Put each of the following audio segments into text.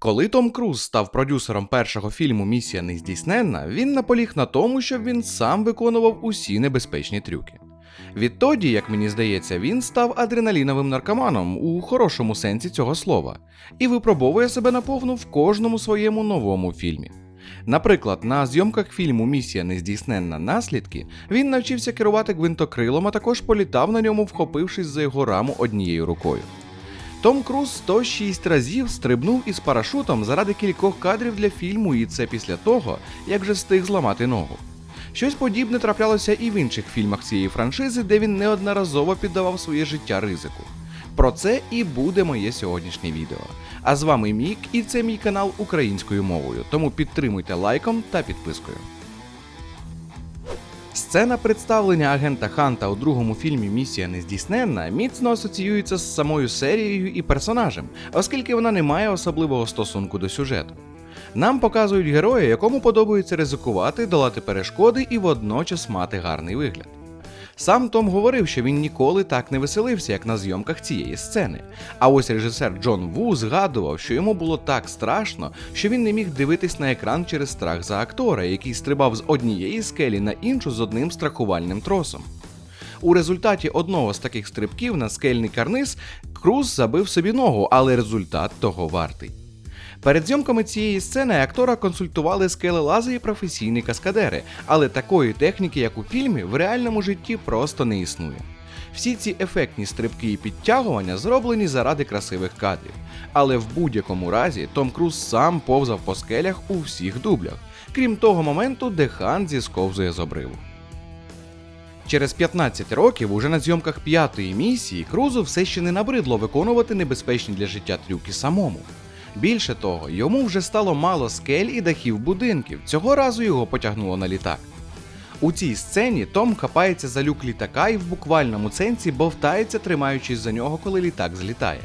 Коли Том Круз став продюсером першого фільму Місія нездійсненна, він наполіг на тому, щоб він сам виконував усі небезпечні трюки. Відтоді, як мені здається, він став адреналіновим наркоманом у хорошому сенсі цього слова і випробовує себе наповну в кожному своєму новому фільмі. Наприклад, на зйомках фільму Місія нездійсненна наслідки він навчився керувати гвинтокрилом, а також політав на ньому, вхопившись за його раму однією рукою. Том Круз 106 разів стрибнув із парашутом заради кількох кадрів для фільму, і це після того, як вже встиг зламати ногу. Щось подібне траплялося і в інших фільмах цієї франшизи, де він неодноразово піддавав своє життя ризику. Про це і буде моє сьогоднішнє відео. А з вами Мік, і це мій канал українською мовою, тому підтримуйте лайком та підпискою. Сцена представлення агента Ханта у другому фільмі Місія нездійсненна міцно асоціюється з самою серією і персонажем, оскільки вона не має особливого стосунку до сюжету. Нам показують героя, якому подобається ризикувати, долати перешкоди і водночас мати гарний вигляд. Сам Том говорив, що він ніколи так не веселився, як на зйомках цієї сцени. А ось режисер Джон Ву згадував, що йому було так страшно, що він не міг дивитись на екран через страх за актора, який стрибав з однієї скелі на іншу з одним страхувальним тросом. У результаті одного з таких стрибків на скельний карниз Круз забив собі ногу, але результат того вартий. Перед зйомками цієї сцени актора консультували скелелази і професійні каскадери, але такої техніки, як у фільмі, в реальному житті просто не існує. Всі ці ефектні стрибки і підтягування зроблені заради красивих кадрів. Але в будь-якому разі Том Круз сам повзав по скелях у всіх дублях, крім того моменту, де хан зісковзує з обриву. Через 15 років, уже на зйомках п'ятої місії, Крузу все ще не набридло виконувати небезпечні для життя трюки самому. Більше того, йому вже стало мало скель і дахів будинків. Цього разу його потягнуло на літак. У цій сцені Том хапається за люк літака і в буквальному сенсі бовтається, тримаючись за нього, коли літак злітає.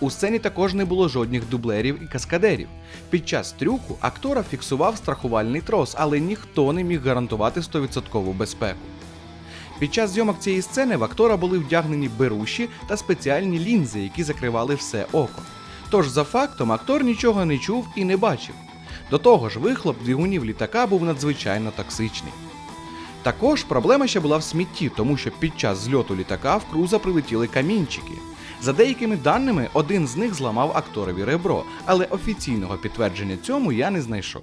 У сцені також не було жодних дублерів і каскадерів. Під час трюку актора фіксував страхувальний трос, але ніхто не міг гарантувати 100% безпеку. Під час зйомок цієї сцени в актора були вдягнені беруші та спеціальні лінзи, які закривали все око. Тож за фактом актор нічого не чув і не бачив. До того ж, вихлоп двигунів літака був надзвичайно токсичний. Також проблема ще була в смітті, тому що під час зльоту літака в круза прилетіли камінчики. За деякими даними, один з них зламав акторові ребро, але офіційного підтвердження цьому я не знайшов.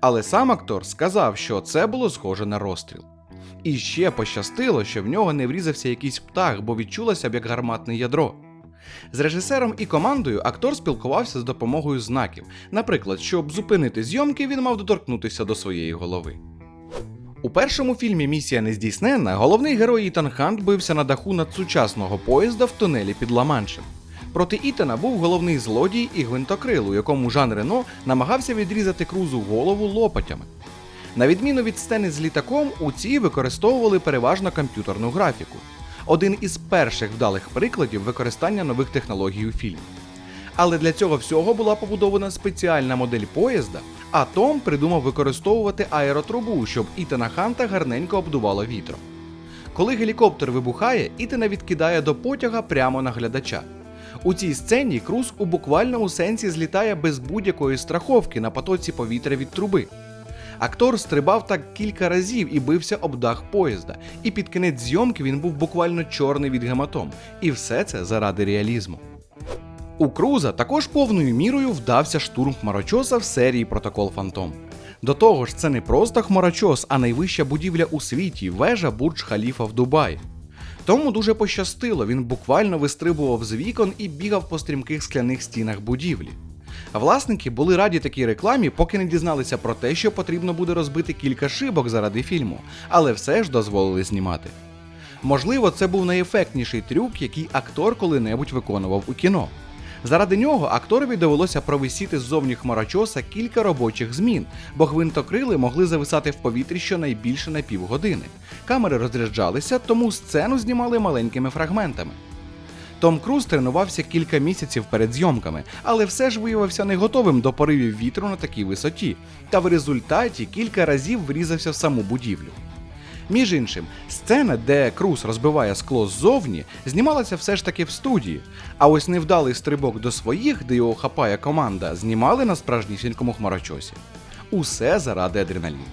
Але сам актор сказав, що це було схоже на розстріл. І ще пощастило, що в нього не врізався якийсь птах, бо відчулося б як гарматне ядро. З режисером і командою актор спілкувався з допомогою знаків. Наприклад, щоб зупинити зйомки, він мав доторкнутися до своєї голови. У першому фільмі Місія нездійсненна головний герой Ітан Хант бився на даху надсучасного поїзда в тунелі під Ла-Маншем. Проти Ітана був головний злодій і гвинтокрил, у якому Жан Рено намагався відрізати крузу голову лопатями. На відміну від сцени з літаком, у цій використовували переважно комп'ютерну графіку. Один із перших вдалих прикладів використання нових технологій у фільмі. Але для цього всього була побудована спеціальна модель поїзда, а Том придумав використовувати аеротрубу, щоб Ітана Ханта гарненько обдувало вітром. Коли гелікоптер вибухає, Ітана відкидає до потяга прямо на глядача. У цій сцені Круз у буквальному сенсі злітає без будь-якої страховки на потоці повітря від труби. Актор стрибав так кілька разів і бився об дах поїзда, і під кінець зйомки він був буквально чорний від гематом. І все це заради реалізму. У Круза також повною мірою вдався штурм хмарочоса в серії Протокол Фантом. До того ж, це не просто хмарочос, а найвища будівля у світі вежа Бурдж Халіфа в Дубаї. Тому дуже пощастило, він буквально вистрибував з вікон і бігав по стрімких скляних стінах будівлі. Власники були раді такій рекламі, поки не дізналися про те, що потрібно буде розбити кілька шибок заради фільму, але все ж дозволили знімати. Можливо, це був найефектніший трюк, який актор коли-небудь виконував у кіно. Заради нього акторові довелося провисіти ззовні хмарочоса кілька робочих змін, бо гвинтокрили могли зависати в повітрі щонайбільше на півгодини. Камери розряджалися, тому сцену знімали маленькими фрагментами. Том Круз тренувався кілька місяців перед зйомками, але все ж виявився не готовим до поривів вітру на такій висоті, та в результаті кілька разів врізався в саму будівлю. Між іншим, сцена, де Круз розбиває скло ззовні, знімалася все ж таки в студії. А ось невдалий стрибок до своїх, де його хапає команда, знімали на справжнісінькому хмарочосі. Усе заради адреналіну.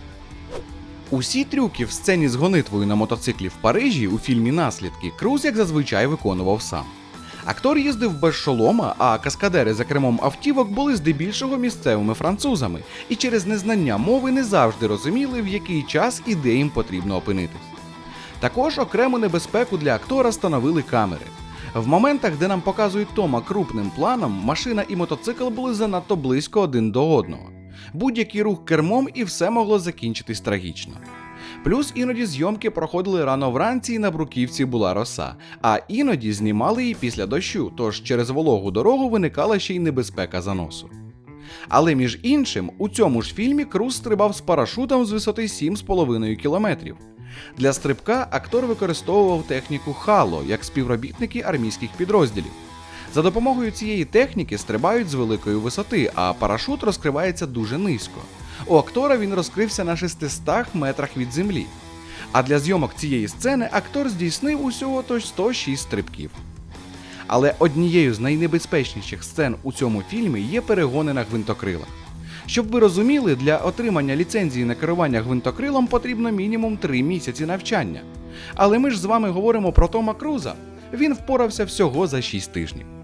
Усі трюки в сцені з гонитвою на мотоциклі в Парижі у фільмі Наслідки Круз, як зазвичай, виконував сам. Актор їздив без шолома, а каскадери за кермом автівок були здебільшого місцевими французами і через незнання мови не завжди розуміли, в який час і де їм потрібно опинитись. Також окрему небезпеку для актора становили камери. В моментах, де нам показують Тома крупним планом, машина і мотоцикл були занадто близько один до одного. Будь-який рух кермом і все могло закінчитись трагічно. Плюс іноді зйомки проходили рано вранці і на бруківці була роса, а іноді знімали її після дощу, тож через вологу дорогу виникала ще й небезпека заносу. Але між іншим, у цьому ж фільмі Круз стрибав з парашутом з висоти 7,5 кілометрів. Для стрибка актор використовував техніку Хало як співробітники армійських підрозділів. За допомогою цієї техніки стрибають з великої висоти, а парашут розкривається дуже низько. У актора він розкрився на 600 метрах від землі. А для зйомок цієї сцени актор здійснив усього тож 106 стрибків. Але однією з найнебезпечніших сцен у цьому фільмі є перегони на гвинтокрилах. Щоб ви розуміли, для отримання ліцензії на керування гвинтокрилом потрібно мінімум 3 місяці навчання. Але ми ж з вами говоримо про Тома Круза. Він впорався всього за 6 тижнів.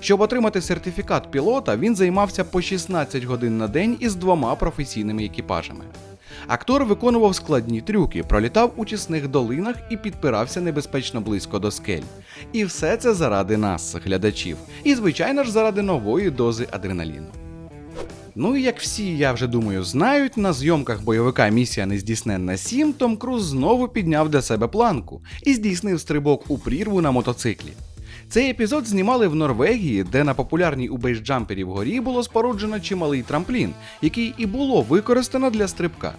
Щоб отримати сертифікат пілота, він займався по 16 годин на день із двома професійними екіпажами. Актор виконував складні трюки, пролітав у тісних долинах і підпирався небезпечно близько до скель. І все це заради нас, глядачів, і звичайно ж заради нової дози адреналіну. Ну і як всі, я вже думаю, знають, на зйомках бойовика Місія Нездійсненна 7 Том Круз знову підняв для себе планку і здійснив стрибок у прірву на мотоциклі. Цей епізод знімали в Норвегії, де на популярній у бейсджампері вгорі було споруджено чималий трамплін, який і було використано для стрибка.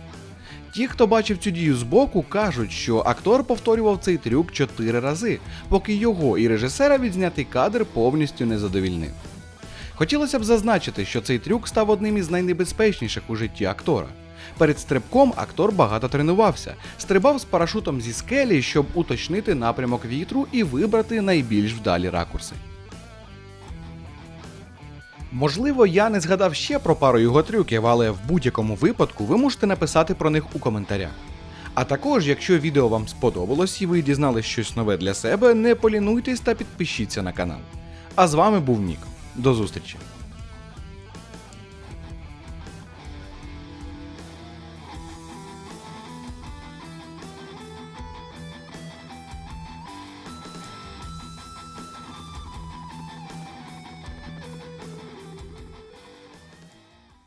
Ті, хто бачив цю дію збоку, кажуть, що актор повторював цей трюк чотири рази, поки його і режисера відзнятий кадр повністю не задовільнив. Хотілося б зазначити, що цей трюк став одним із найнебезпечніших у житті актора. Перед стрибком актор багато тренувався, стрибав з парашутом зі скелі, щоб уточнити напрямок вітру і вибрати найбільш вдалі ракурси. Можливо, я не згадав ще про пару його трюків, але в будь-якому випадку ви можете написати про них у коментарях. А також, якщо відео вам сподобалось і ви дізнались щось нове для себе, не полінуйтесь та підпишіться на канал. А з вами був Нік. До зустрічі!